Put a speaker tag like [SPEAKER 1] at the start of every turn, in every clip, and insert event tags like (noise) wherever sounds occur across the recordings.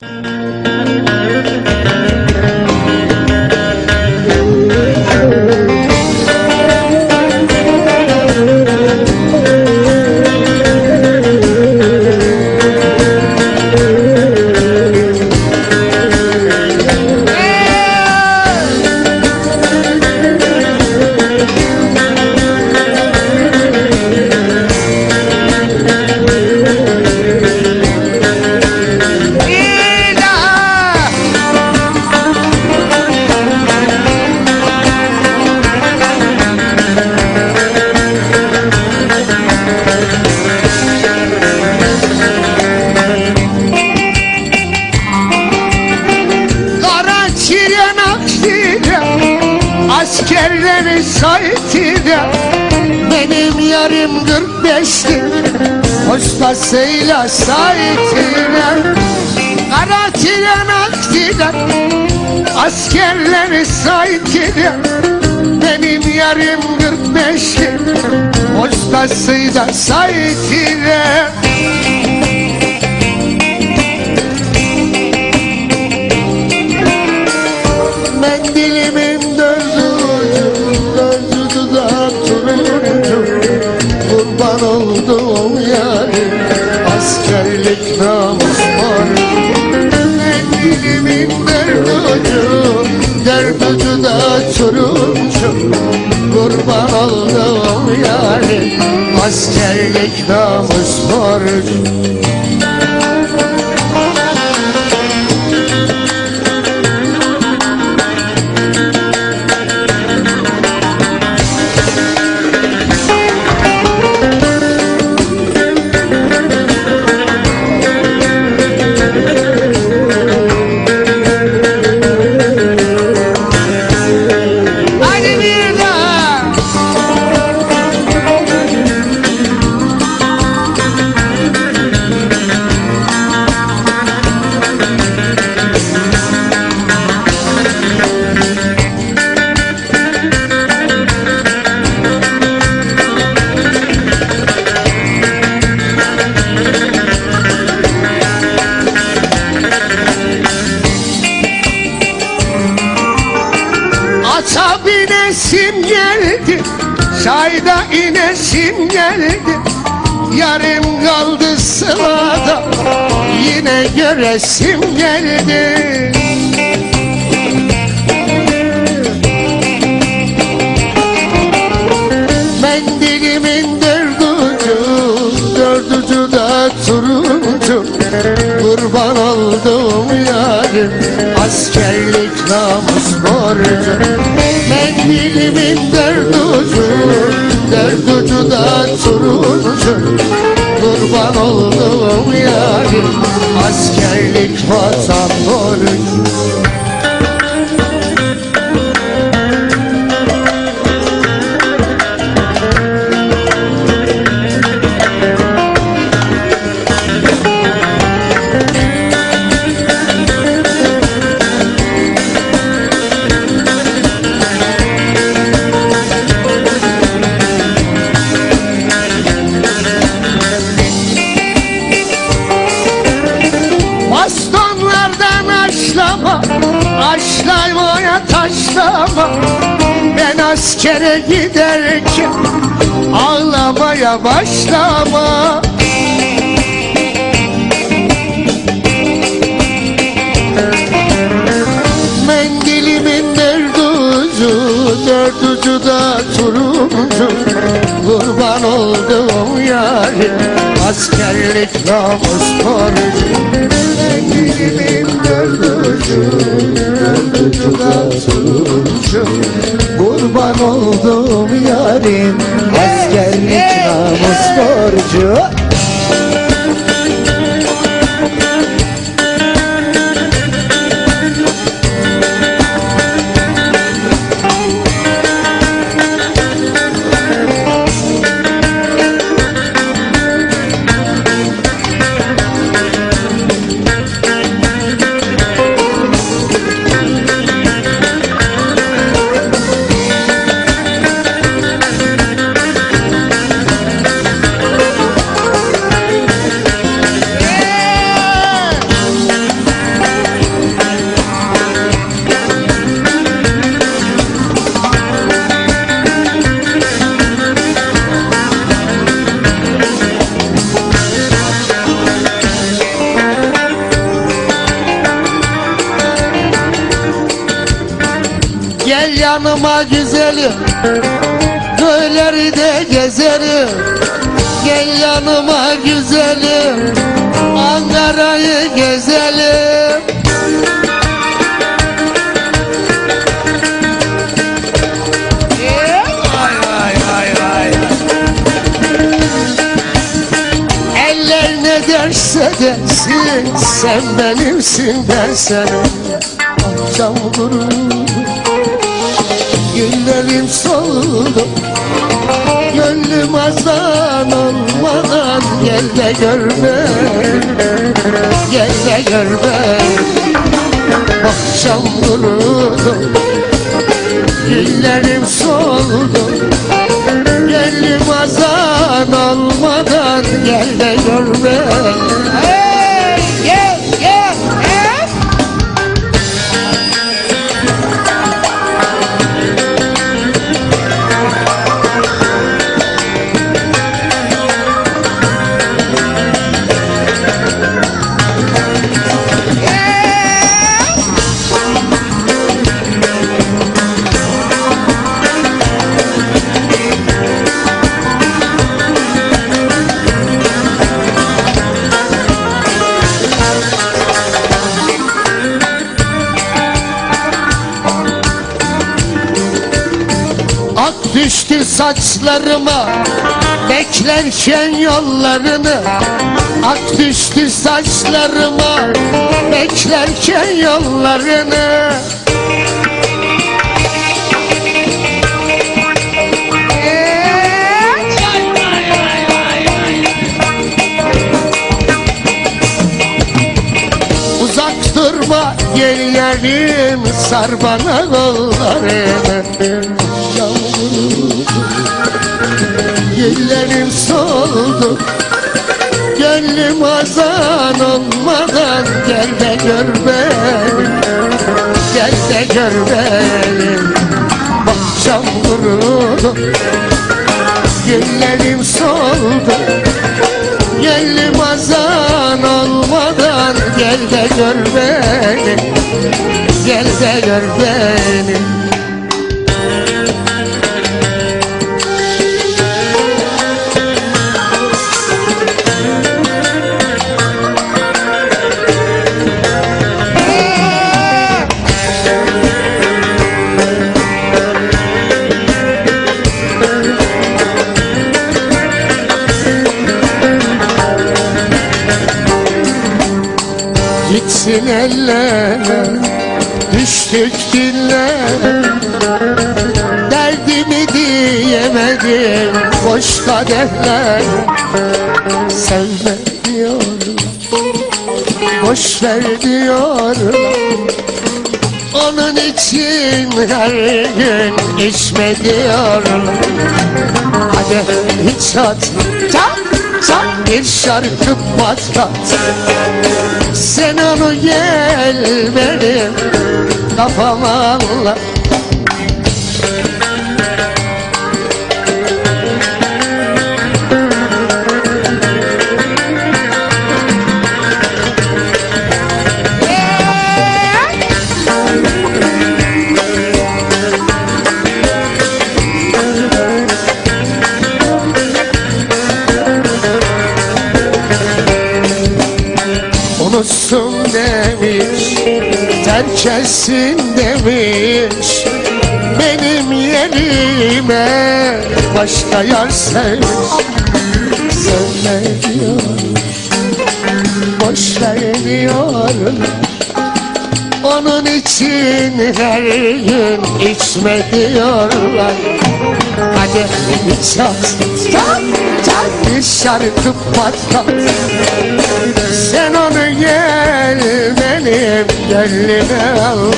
[SPEAKER 1] Kara tren aktire Askerleri saytire Benim yarım 45'ti Postasıyla saytire Kara tren aktire Askerleri saytire Benim yarım 45'ti Postasıyla saytire askerlik namus borcu geldi. Yarım kaldı sılada Yine göresim geldi. Mendilimin dördü ucu Dördü ucu da turuncu. Kurban olduğum yarim Askerlik namus borcu. Mendilimin ucu Da turuncu Kurban olduğum yarim. Askerlik vatan borcu askere giderken Ağlamaya başlama. Mendilimin dördü ucu Dört ucu da turuncu. Kurban olduğum yarim Askerlik namus borcu Mendilimin Dört ucu da turuncu
[SPEAKER 2] Kurban olduğum yarim Askerlik namus borcu
[SPEAKER 1] yanıma güzelim Köyleri de gezerim. Gel yanıma güzelim Ankara'yı gezelim. Vay vay vay vay Eller ne derse desin Sen benimsin ben senin. Akşam gurur Günlerim soldu. Gönlüm azan olmadan Gel de gör beni. Gel de gör beni. Akşam vurdu Günlerim soldu. Gönlüm azan olmadan Gel de gör beni düştü saçlarıma Beklerken yollarını. Ak düştü saçlarıma Beklerken yollarını. Durma gel yarim Sar bana kollarını Güllerim soldu. Gönlüm azan olmadan Gel de gör beni. Gel de gör beni. Bahçam kurudu. Güllerim soldu. Gönlüm azan olmadan Gel de gör beni. Gel de gör beni ellere Düştük dillere. Derdimi diyemedim Boş kadehler Sevme diyorum Boş ver diyorum Onun için her gün içme diyorum Hadi hiç at Çak çak bir şarkı patlat sen onu gel benim kafama anla Unutsun demiş Terk etsin demiş. Benim yerime Başka yar sevmiş. Sevme diyor Boş ver diyor Onun için her gün içme diyorlar Hadi iç at Çak çak bir şarkı patlat. Sen onu gel benim gönlüme al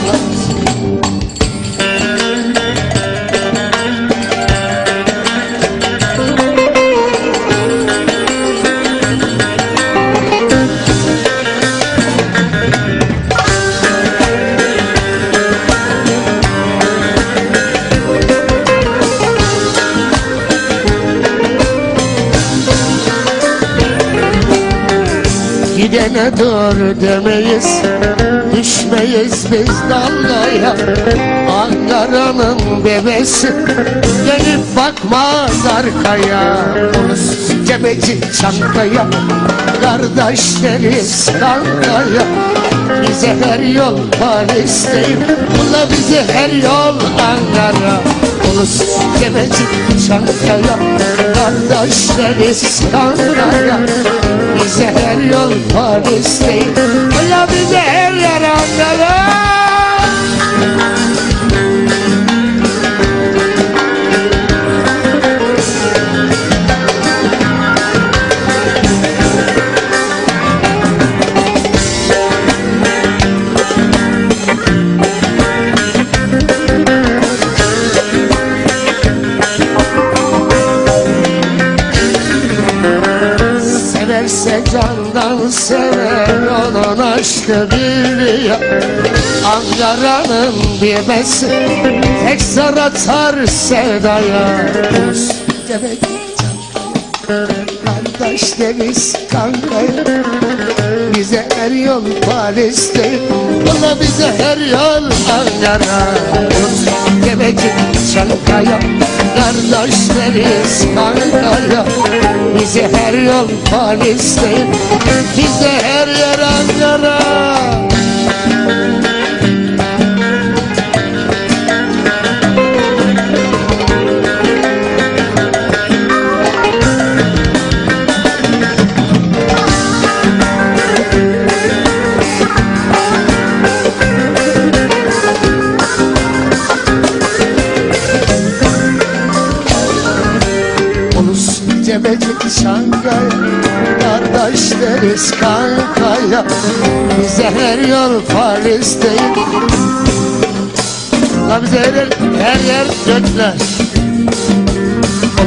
[SPEAKER 1] Gidene dur demeyiz. Düşmeyiz biz dalgaya Ankara'nın bebesi Gelip bakmaz arkaya Ulus cebeci Çankaya Kardeşleriz kankaya. Bize her yol Paris'teyim Ula bize her yol Ankara Ulus cebeci Çankaya Kardeşleriz kankaya Bize her yol Paris'teyim Ula bize her yer Ankara candan sever onun aşkı biliyor Ankara'nın bebesi tek zar atar sevdaya. Rus demek Kardeşleriz kankaya Bize her yol Paris'te Valla bize her yol Ankara Rus demek Çankaya Kardeşleriz kankaya Bize her yol Paris'te. Bize her yer Ankara cebecik Şangay Kardeşleriz kankaya. Bize her yol Paris'teyim. La bize her her yer gökler.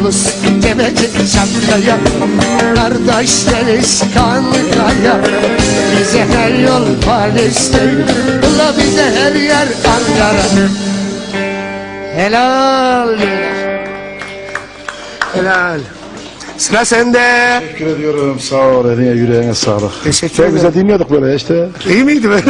[SPEAKER 1] Ulus cebecik Şangaya. Kardeşleriz kankaya. Bize her yol Paris'teyim. La bize her yer Ankara. Helal. Helal. Sıra sende.
[SPEAKER 3] Teşekkür ediyorum. Sağ ol. Eline yüreğine sağlık.
[SPEAKER 1] Teşekkür
[SPEAKER 3] Çok
[SPEAKER 1] ederim.
[SPEAKER 3] güzel dinliyorduk böyle işte.
[SPEAKER 1] İyi miydi be? (laughs)